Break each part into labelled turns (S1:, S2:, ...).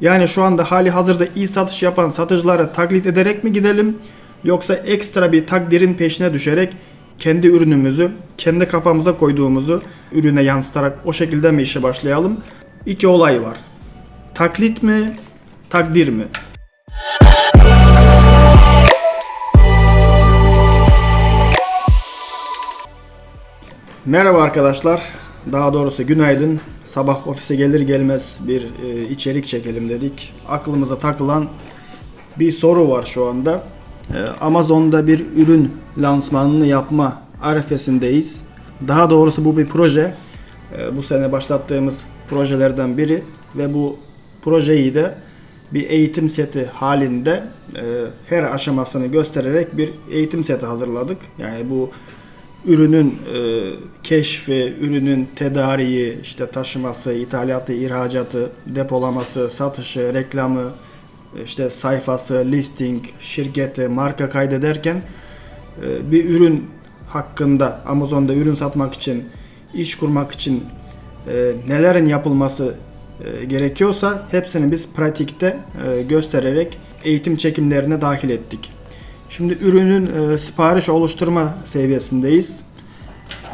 S1: Yani şu anda hali hazırda iyi satış yapan satıcıları taklit ederek mi gidelim? Yoksa ekstra bir takdirin peşine düşerek kendi ürünümüzü, kendi kafamıza koyduğumuzu ürüne yansıtarak o şekilde mi işe başlayalım? İki olay var. Taklit mi, takdir mi? Merhaba arkadaşlar. Daha doğrusu günaydın. Sabah ofise gelir gelmez bir e, içerik çekelim dedik. Aklımıza takılan bir soru var şu anda. E, Amazon'da bir ürün lansmanını yapma arifesindeyiz. Daha doğrusu bu bir proje. E, bu sene başlattığımız projelerden biri ve bu projeyi de bir eğitim seti halinde e, her aşamasını göstererek bir eğitim seti hazırladık. Yani bu ürünün e, keşfi, ürünün tedariği, işte taşıması, ithalatı, ihracatı, depolaması, satışı, reklamı, işte sayfası, listing, şirketi, marka kaydederken e, bir ürün hakkında Amazon'da ürün satmak için, iş kurmak için e, nelerin yapılması e, gerekiyorsa hepsini biz pratikte e, göstererek eğitim çekimlerine dahil ettik. Şimdi ürünün e, sipariş oluşturma seviyesindeyiz.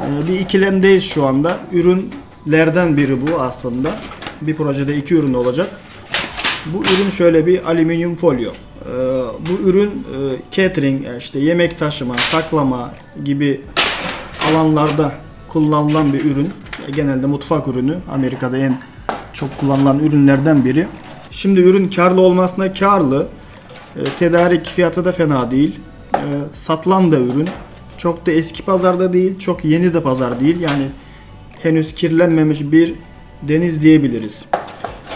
S1: E, bir ikilemdeyiz şu anda. Ürünlerden biri bu aslında. Bir projede iki ürün olacak. Bu ürün şöyle bir alüminyum folyo. E, bu ürün e, catering, yani işte yemek taşıma, saklama gibi alanlarda kullanılan bir ürün. E, Genelde mutfak ürünü. Amerika'da en çok kullanılan ürünlerden biri. Şimdi ürün karlı olmasına karlı. E, tedarik fiyatı da fena değil. E, satılan da ürün. Çok da eski pazarda değil, çok yeni de pazar değil. Yani henüz kirlenmemiş bir deniz diyebiliriz.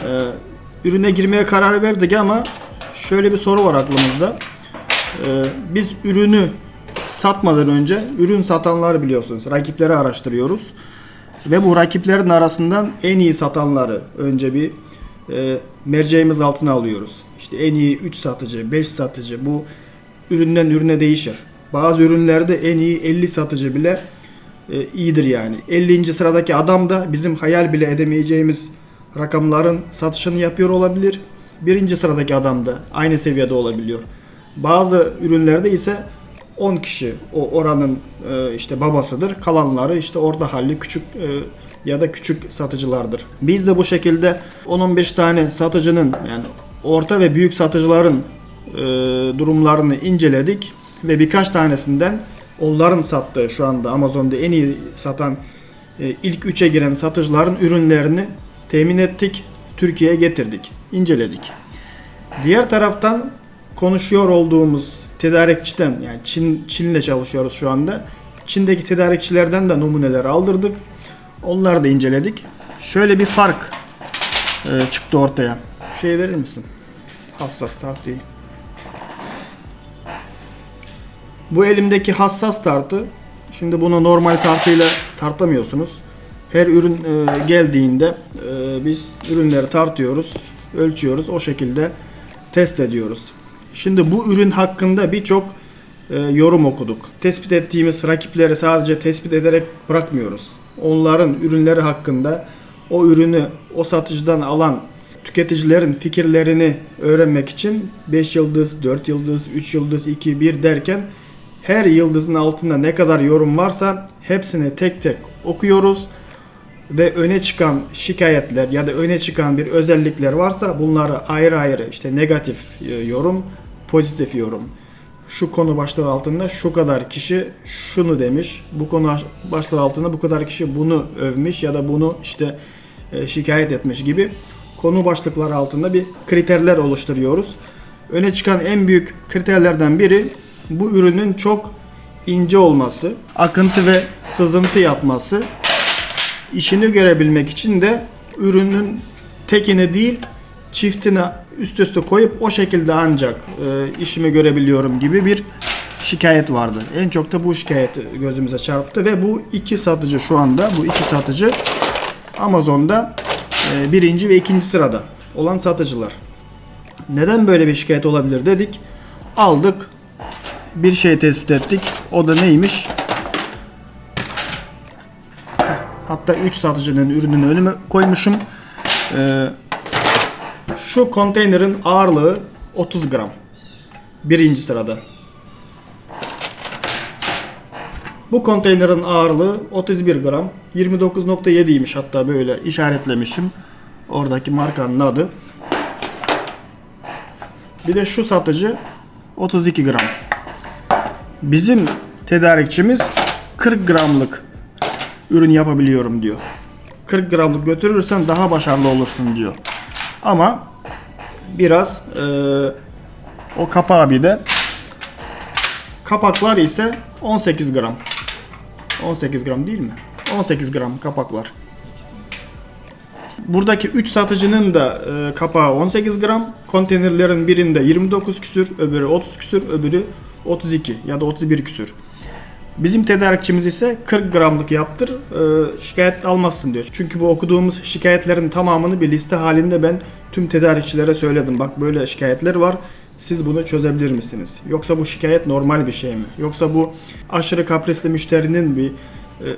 S1: E, ürüne girmeye karar verdik ama şöyle bir soru var aklımızda. E, biz ürünü satmadan önce ürün satanlar biliyorsunuz rakipleri araştırıyoruz. Ve bu rakiplerin arasından en iyi satanları önce bir e, merceğimiz altına alıyoruz. İşte en iyi 3 satıcı, 5 satıcı bu üründen ürüne değişir. Bazı ürünlerde en iyi 50 satıcı bile e, iyidir yani. 50. sıradaki adam da bizim hayal bile edemeyeceğimiz rakamların satışını yapıyor olabilir. Birinci sıradaki adam da aynı seviyede olabiliyor. Bazı ürünlerde ise 10 kişi o oranın e, işte babasıdır. Kalanları işte orta halli küçük e, ya da küçük satıcılardır. Biz de bu şekilde 10-15 tane satıcının yani orta ve büyük satıcıların e, durumlarını inceledik ve birkaç tanesinden onların sattığı şu anda Amazon'da en iyi satan e, ilk 3'e giren satıcıların ürünlerini temin ettik, Türkiye'ye getirdik, inceledik. Diğer taraftan konuşuyor olduğumuz tedarikçiden yani Çin Çin'le çalışıyoruz şu anda. Çin'deki tedarikçilerden de numuneler aldırdık. Onları da inceledik. Şöyle bir fark e, çıktı ortaya. Şey verir misin? Hassas tartıyı. Bu elimdeki hassas tartı. Şimdi bunu normal tartıyla tartamıyorsunuz. Her ürün e, geldiğinde e, biz ürünleri tartıyoruz, ölçüyoruz. O şekilde test ediyoruz. Şimdi bu ürün hakkında birçok e, yorum okuduk. Tespit ettiğimiz rakipleri sadece tespit ederek bırakmıyoruz. Onların ürünleri hakkında o ürünü o satıcıdan alan tüketicilerin fikirlerini öğrenmek için 5 yıldız, 4 yıldız, 3 yıldız, 2, 1 derken her yıldızın altında ne kadar yorum varsa hepsini tek tek okuyoruz ve öne çıkan şikayetler ya da öne çıkan bir özellikler varsa bunları ayrı ayrı işte negatif e, yorum, pozitif yorum. Şu konu başlığı altında şu kadar kişi şunu demiş. Bu konu başlığı altında bu kadar kişi bunu övmüş ya da bunu işte e, şikayet etmiş gibi konu başlıkları altında bir kriterler oluşturuyoruz. Öne çıkan en büyük kriterlerden biri bu ürünün çok ince olması, akıntı ve sızıntı yapması işini görebilmek için de ürünün tekini değil çiftini üst üste koyup o şekilde ancak e, işimi görebiliyorum gibi bir şikayet vardı. En çok da bu şikayet gözümüze çarptı ve bu iki satıcı şu anda bu iki satıcı Amazon'da e, birinci ve ikinci sırada olan satıcılar. Neden böyle bir şikayet olabilir dedik. Aldık. Bir şey tespit ettik. O da neymiş? Hatta 3 satıcının ürününü önüme koymuşum. Ee, Şu konteynerin ağırlığı 30 gram. Birinci sırada. Bu konteynerin ağırlığı 31 gram. 29.7'ymiş hatta böyle işaretlemişim. Oradaki markanın adı. Bir de şu satıcı 32 gram. Bizim tedarikçimiz 40 gramlık ürün yapabiliyorum diyor. 40 gramlık götürürsen daha başarılı olursun diyor. Ama biraz eee, o kapağı bir de kapaklar ise 18 gram. 18 gram değil mi? 18 gram kapaklar. Buradaki 3 satıcının da e, kapağı 18 gram. Konteynerlerin birinde 29 küsür, öbürü 30 küsür, öbürü 32 ya da 31 küsür. Bizim tedarikçimiz ise 40 gramlık yaptır, e, şikayet almazsın diyor. Çünkü bu okuduğumuz şikayetlerin tamamını bir liste halinde ben tüm tedarikçilere söyledim. Bak böyle şikayetler var. Siz bunu çözebilir misiniz? Yoksa bu şikayet normal bir şey mi? Yoksa bu aşırı kaprisli müşterinin bir e,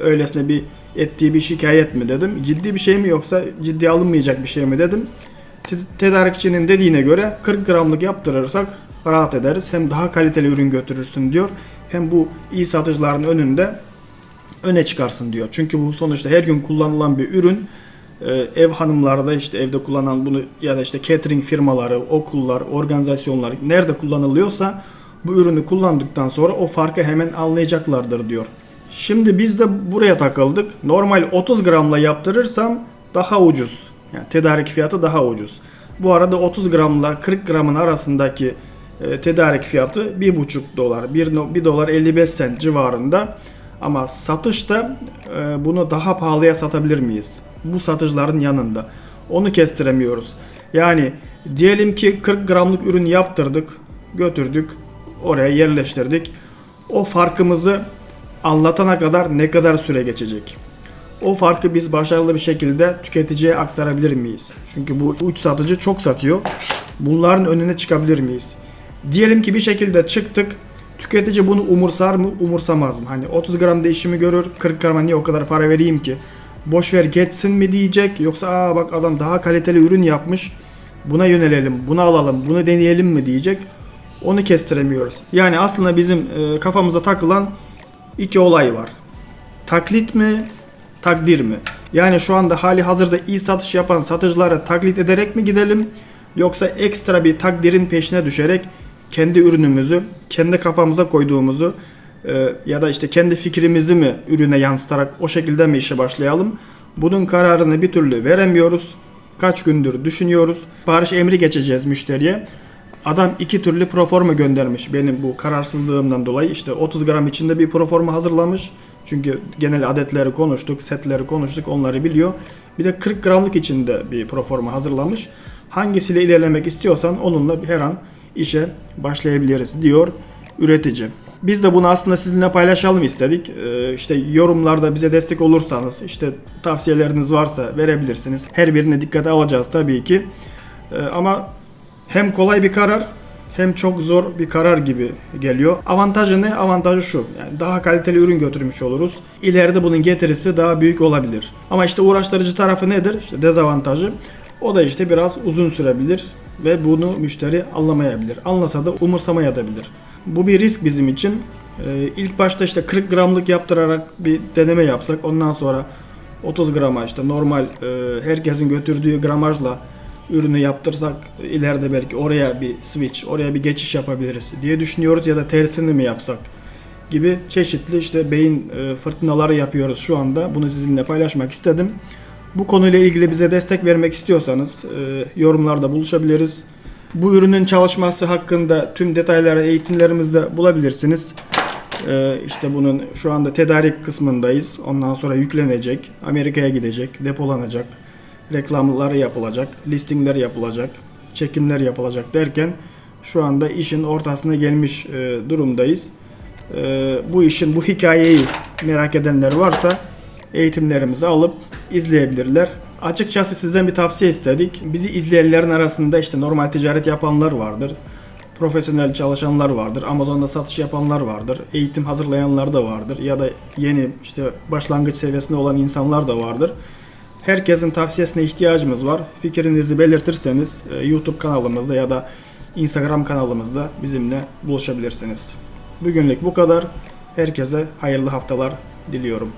S1: öylesine bir ettiği bir şikayet mi dedim. Ciddi bir şey mi yoksa ciddiye alınmayacak bir şey mi dedim. Te- Tedarikçinin dediğine göre 40 gramlık yaptırırsak rahat ederiz. Hem daha kaliteli ürün götürürsün diyor. Hem bu iyi satıcıların önünde öne çıkarsın diyor. Çünkü bu sonuçta her gün kullanılan bir ürün. Ee, ev hanımları da işte evde kullanan bunu ya da işte catering firmaları, okullar, organizasyonlar nerede kullanılıyorsa bu ürünü kullandıktan sonra o farkı hemen anlayacaklardır diyor. Şimdi biz de buraya takıldık. Normal 30 gramla yaptırırsam daha ucuz. Yani tedarik fiyatı daha ucuz. Bu arada 30 gramla 40 gramın arasındaki e, tedarik fiyatı 1,5 dolar, 1, no- 1 dolar 55 sent civarında. Ama satışta e, bunu daha pahalıya satabilir miyiz? Bu satıcıların yanında. Onu kestiremiyoruz. Yani diyelim ki 40 gramlık ürün yaptırdık, götürdük, oraya yerleştirdik. O farkımızı anlatana kadar ne kadar süre geçecek? O farkı biz başarılı bir şekilde tüketiciye aktarabilir miyiz? Çünkü bu uç satıcı çok satıyor. Bunların önüne çıkabilir miyiz? Diyelim ki bir şekilde çıktık. Tüketici bunu umursar mı, umursamaz mı? Hani 30 gram da işimi görür, 40 grama niye o kadar para vereyim ki? Boş ver geçsin mi diyecek yoksa aa bak adam daha kaliteli ürün yapmış. Buna yönelelim, bunu alalım, bunu deneyelim mi diyecek. Onu kestiremiyoruz. Yani aslında bizim kafamıza takılan iki olay var. Taklit mi, takdir mi? Yani şu anda hali hazırda iyi satış yapan satıcılara taklit ederek mi gidelim? Yoksa ekstra bir takdirin peşine düşerek kendi ürünümüzü, kendi kafamıza koyduğumuzu e, ya da işte kendi fikrimizi mi ürüne yansıtarak o şekilde mi işe başlayalım? Bunun kararını bir türlü veremiyoruz. Kaç gündür düşünüyoruz. Sipariş emri geçeceğiz müşteriye. Adam iki türlü proforma göndermiş benim bu kararsızlığımdan dolayı. işte 30 gram içinde bir proforma hazırlamış. Çünkü genel adetleri konuştuk, setleri konuştuk, onları biliyor. Bir de 40 gramlık içinde bir proforma hazırlamış. Hangisiyle ilerlemek istiyorsan onunla her an işe başlayabiliriz diyor üretici. Biz de bunu aslında sizinle paylaşalım istedik. Ee, işte yorumlarda bize destek olursanız, işte tavsiyeleriniz varsa verebilirsiniz. Her birine dikkate alacağız tabii ki. Ee, ama hem kolay bir karar hem çok zor bir karar gibi geliyor. Avantajı ne? Avantajı şu. Yani daha kaliteli ürün götürmüş oluruz. İleride bunun getirisi daha büyük olabilir. Ama işte uğraştırıcı tarafı nedir? İşte dezavantajı. O da işte biraz uzun sürebilir ve bunu müşteri anlamayabilir. Anlasa da umursamayabilir. Bu bir risk bizim için. Ee, ilk başta işte 40 gramlık yaptırarak bir deneme yapsak ondan sonra 30 grama işte normal e, herkesin götürdüğü gramajla ürünü yaptırsak ileride belki oraya bir switch, oraya bir geçiş yapabiliriz diye düşünüyoruz ya da tersini mi yapsak gibi çeşitli işte beyin e, fırtınaları yapıyoruz şu anda. Bunu sizinle paylaşmak istedim. Bu konuyla ilgili bize destek vermek istiyorsanız e, yorumlarda buluşabiliriz. Bu ürünün çalışması hakkında tüm detayları eğitimlerimizde bulabilirsiniz. Ee, işte bunun şu anda tedarik kısmındayız. Ondan sonra yüklenecek, Amerika'ya gidecek, depolanacak, reklamları yapılacak, listingler yapılacak, çekimler yapılacak derken şu anda işin ortasına gelmiş e, durumdayız. E, bu işin bu hikayeyi merak edenler varsa eğitimlerimizi alıp izleyebilirler. Açıkçası sizden bir tavsiye istedik. Bizi izleyenlerin arasında işte normal ticaret yapanlar vardır. Profesyonel çalışanlar vardır. Amazon'da satış yapanlar vardır. Eğitim hazırlayanlar da vardır. Ya da yeni işte başlangıç seviyesinde olan insanlar da vardır. Herkesin tavsiyesine ihtiyacımız var. Fikrinizi belirtirseniz e, YouTube kanalımızda ya da Instagram kanalımızda bizimle buluşabilirsiniz. Bugünlük bu kadar. Herkese hayırlı haftalar diliyorum.